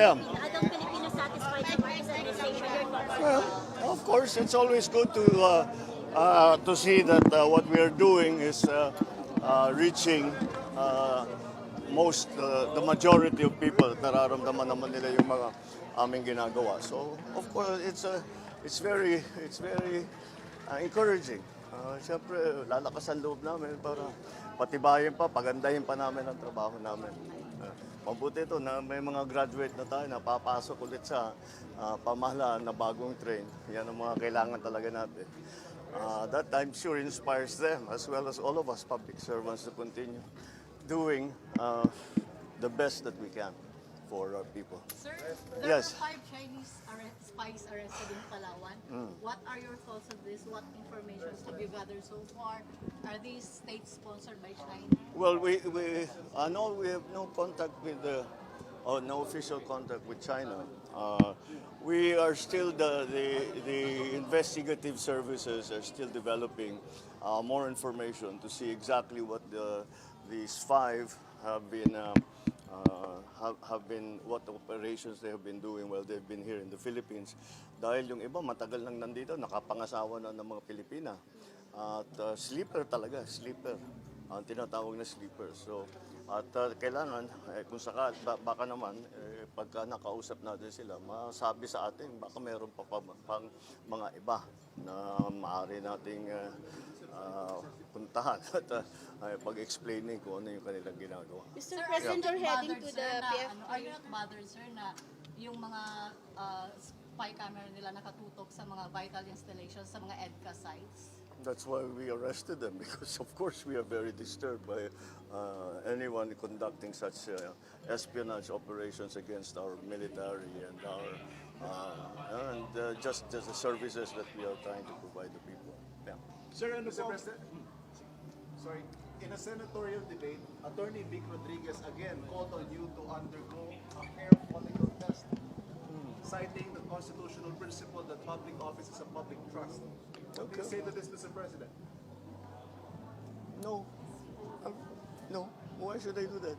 Yeah. Well, of course, it's always good to uh, uh, to see that uh, what we are doing is uh, uh, reaching uh, most, uh, the majority of people. Nararamdaman naman nila yung mga aming ginagawa. So, of course, it's uh, it's very it's very uh, encouraging. Uh, Siyempre, lalakas ang loob namin para patibayin pa, pagandahin pa namin ang trabaho namin. Mabuti ito na may mga graduate na tayo na papasok ulit sa uh, pamahalaan na bagong train. Yan ang mga kailangan talaga natin. Uh, that I'm sure inspires them as well as all of us public servants to continue doing uh, the best that we can for our people. Sir, there Yes. were five Chinese spies arrested in Palawan. What are your thoughts on this? What information have you gathered so far? Are these states sponsored by China? Well, we, we I know we have no contact with the, or no official contact with China. Uh, we are still the, the, the investigative services are still developing uh, more information to see exactly what the, these five have been uh, have, have been what operations they have been doing while they've been here in the Philippines. Dahil yung iba matagal nang nandito, nakapangasawa na ng mga Pilipina. At uh, sleeper talaga, sleeper. Ang tinatawag na sleeper. So, at uh, kailangan, eh, kung saka, ba- baka naman, eh, pagka nakausap natin sila, masabi sa atin, baka meron pa, pa pang mga iba na maaari nating uh, puntahan at uh, uh, pag-explaining kung ano yung kanilang ginagawa. Mr. Sir, President, you're heading to sir, the na, PFP. ano, are you not bothered, sir, na yung mga uh, spy camera nila nakatutok sa mga vital installations, sa mga EDCA sites? That's why we arrested them because, of course, we are very disturbed by uh, anyone conducting such uh, espionage operations against our military and our uh, and uh, just just the services that we are trying to provide the people. Yeah. Sir, ano Mr. President? Sorry. In a senatorial debate, Attorney Vic Rodriguez again called on you to undergo a hair follicle test, citing the constitutional principle that public office is a public trust. What do you say to this, Mr. President? No, Um, no. Why should I do that?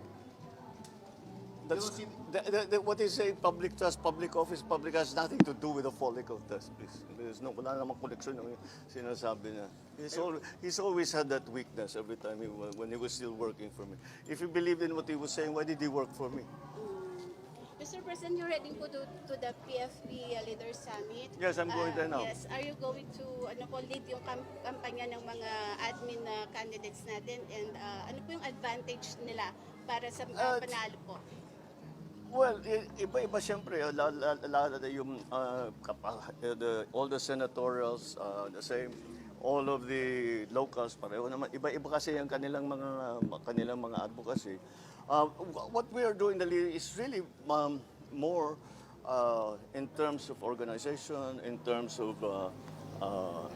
That's, the, the, the, what is say public trust, public office, public has nothing to do with the follicle test, please. There's no, wala namang connection yung sinasabi niya. He's, al, he's always had that weakness every time he, wa- when he was still working for me. If he believed in what he was saying, why did he work for me? Mr. President, you're heading po to, to the PFP uh, Leaders Summit. Yes, I'm going there now. Yes, are you going to ano po, lead yung kam- kampanya ng mga admin na candidates natin and uh, ano po yung advantage nila para sa Uh, uh, panalo po? Well, iba-iba siyempre. uh, la- la- la- la- yung, uh, the, all the senatorials, uh, the same. All of the locals, pareho naman. Iba-iba kasi ang kanilang mga kanilang mga advocacy. Uh, what we are doing Dali, is really um, more uh, in terms of organization, in terms of uh, uh,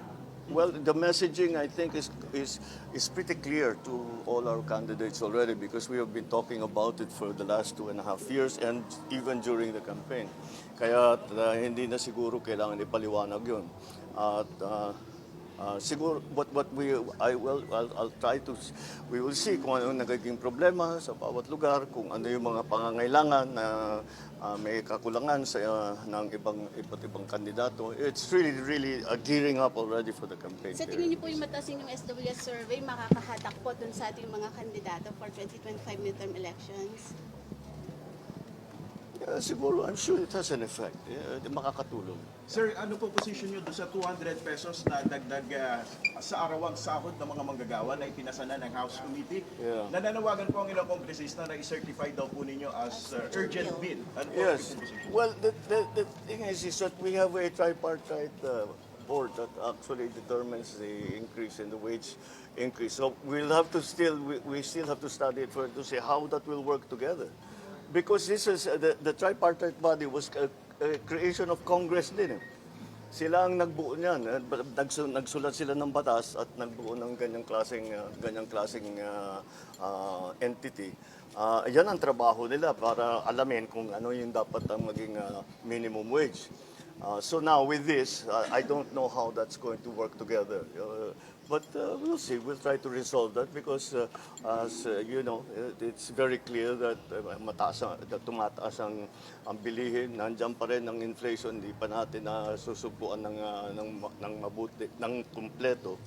well, the messaging I think is is is pretty clear to all our candidates already because we have been talking about it for the last two and a half years and even during the campaign. Kaya uh, hindi na siguro kailangan ipaliwanag 'yun. At uh, uh, siguro what what we I will I'll, I'll try to we will see kung ano nagiging problema sa bawat lugar, kung ano yung mga pangangailangan na uh, may kakulangan sa uh, ng ibang iba't ibang kandidato. It's really really uh, gearing up already for the campaign. Sa tingin niyo po yung mataas yung SWS survey makakahatak po dun sa ating mga kandidato for 2025 midterm elections? Yeah, siguro, I'm sure it has an effect. Yeah, makakatulong. Sir, ano po position nyo doon sa 200 pesos na dagdag ah, sa arawang sahod ng mga manggagawa na ipinasa na ng House Committee? Yeah. Nananawagan po ang ilang kongresista na i-certify daw po ninyo as uh, urgent bill. Ano po Yes. Well, the, the, the thing is, is that we have a tripartite uh, board that actually determines the increase in the wage increase. So we'll have to still, we, we still have to study it for to see how that will work together. Because this is, uh, the, the tripartite body was a, a creation of Congress din eh. Sila ang nagbuo niyan. eh. Nagsulat sila ng batas at nagbuo ng ganyang klaseng, uh, ganyang klaseng uh, uh, entity. Ah, yan ang trabaho nila para alamin kung ano yung dapat ang maging uh, minimum wage. Uh, so now with this, uh, I don't know how that's going to work together. Uh, but uh, we'll see. We'll try to resolve that because, uh, as uh, you know, it- it's very clear that uh, mataas ang, that tumataas ang, ang bilihin. Nandiyan pa rin ang inflation. Hindi pa natin na susubuan ng, uh, ng, ng mabuti, ng kumpleto.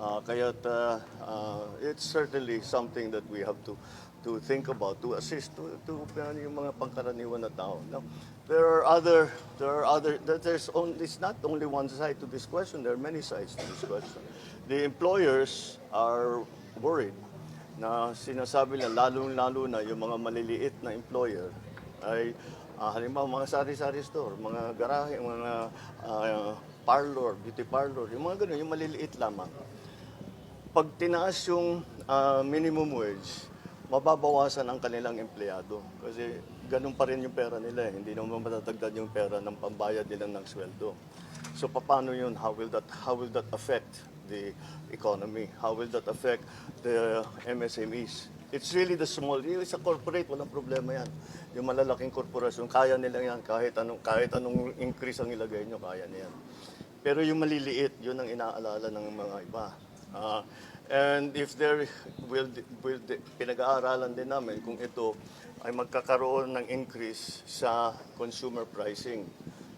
Uh, kaya uh, uh, it's certainly something that we have to to think about to assist to to uh, yung mga pangkaraniwan na tao. Now, there are other there are other there's only it's not only one side to this question. There are many sides to this question. The employers are worried na sinasabi nila lalo-lalo na yung mga maliliit na employer ay ah, halimbawa mga sari-sari store, mga garahe, mga ah, parlor, beauty parlor, yung mga ganun, yung maliliit lamang pag tinaas yung ah, minimum wage, mababawasan ang kanilang empleyado. Kasi ganun pa rin yung pera nila eh. Hindi naman matatagdad yung pera ng pambayad nila ng sweldo. So paano yun? How will that how will that affect the economy? How will that affect the MSMEs? It's really the small, yung sa corporate, walang problema yan. Yung malalaking korporasyon, kaya nila yan. Kahit anong, kahit anong increase ang ilagay nyo, kaya na yan. Pero yung maliliit, yun ang inaalala ng mga iba. Ah, and if there will, will pinag-aaralan din namin kung ito ay magkakaroon ng increase sa consumer pricing.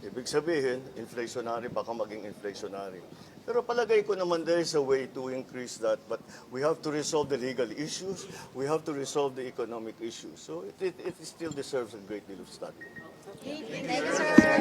Ibig sabihin, inflationary, baka maging inflationary. Pero palagay ko naman there is a way to increase that. But we have to resolve the legal issues. We have to resolve the economic issues. So it, it, it still deserves a great deal of study. Thank you, sir.